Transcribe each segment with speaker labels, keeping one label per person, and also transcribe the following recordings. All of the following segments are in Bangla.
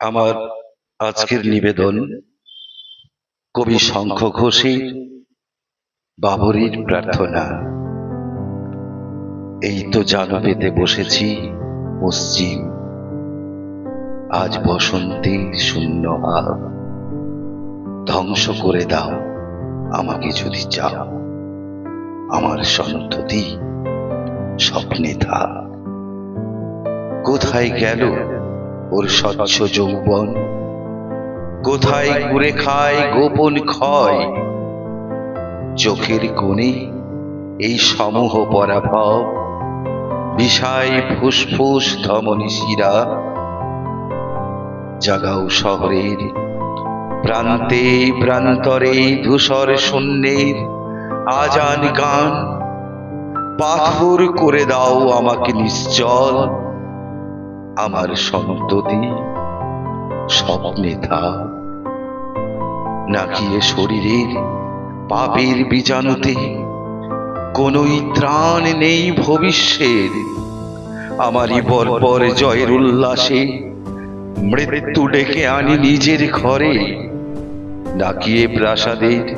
Speaker 1: আমার আজকের নিবেদন কবি শঙ্খ ঘোষের বাবরির প্রার্থনা। এই তো জানো পেতে বসেছি পশ্চিম আজ বসন্তের শূন্য হাত ধ্বংস করে দাও, আমাকে যদি চাও। আমার সন্ততি স্বপ্নে থাক। কোথায় গেল ওর স্বচ্ছ যৌবন। কোথায় ঘুরে খায় গোপন ক্ষয়? চোখের কোণে এই সমূহ পরাভব। বিষায় ফুসফুস ধমনী শিরা। জাগাও শহরের প্রান্তে প্রান্তরে ধূসর শূন্যের আজান গান। পাথর করে দাও আমাকে নিশ্চল। আমার সন্ততি স্বপ্নে থাক নাকি এ শরীরের পাপের বীজাণুতে কোনই ত্রাণ নেই ভবিষ্যের? আমারই বর্বর জয়ের উল্লাসে মৃত্যু ডেকে আনি নিজের ঘরে। এ প্রাসাদের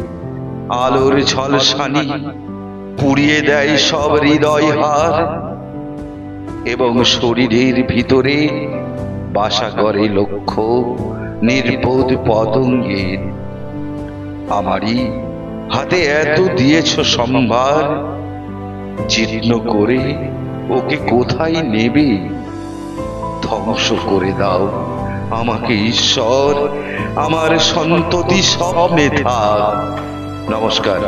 Speaker 1: আলোর ঝলসানি পুড়িয়ে দেয় সব হৃদয় হার? এবং শরীরের ভিতরে বাসা করে লক্ষ্য নির্বোধ পতঙ্গের আমারই হাতে এত দিয়েছ সম্ভার, জীর্ণ করে ওকে কোথায় নেবে? ধ্বংস করে দাও আমাকে ঈশ্বর, আমার সন্ততি সব মেধা। নমস্কার।